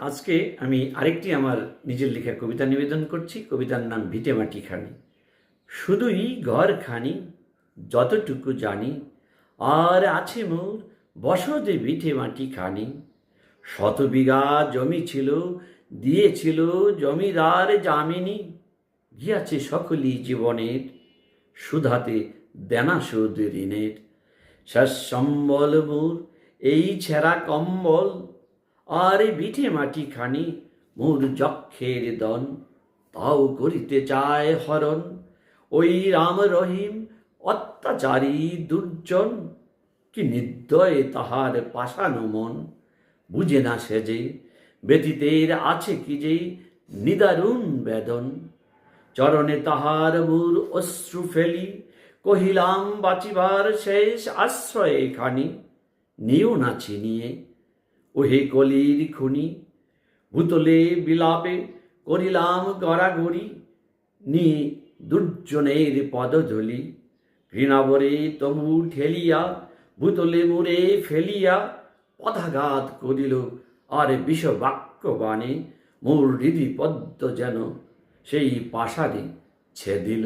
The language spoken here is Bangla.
আজকে আমি আরেকটি আমার নিজের লেখা কবিতা নিবেদন করছি। কবিতার নাম ভিটে মাটি খানি। শুধুই ঘর খানি, যতটুকু জানি, আর আছে মোর বসতে ভিটে মাটি খানি। শত বিঘা জমি ছিল, দিয়েছিল জমিদার জামিনী গিয়াছে সকলই জীবনের সুধাতে দেনা সুদ ঋণের। শেষ সম্বল মোর, এই ছেঁড়া কম্বল আর বিঠে মাটি খানি মোর যক্ষের দন, তাও করিতে চায় হরণ। ওই রাম রহিম অত্যাচারী দুর্জন, কি নির্দয় তাহার পাশানো মন। বুঝে না সে যে ব্যতীতের আছে কি যে নিদারুণ বেদন। চরণে তাহার মূর অশ্রু ফেলি, কহিলাম বাঁচিবার শেষ আশ্রয় খানি নিও না চিনিয়ে ওহে কলির খুনি, ভূতলে বিলাপে করিলাম গড়াগড়ি, নি দুর্জনের পদধূলি ঘৃণাবরে তবু ঠেলিয়া, ভূতলে মুড়ে ফেলিয়া পদাঘাত করিল আর বিষ বাক্য বাণে মোর হৃদি পদ্ম যেন সেই পাশারে ছেদিল।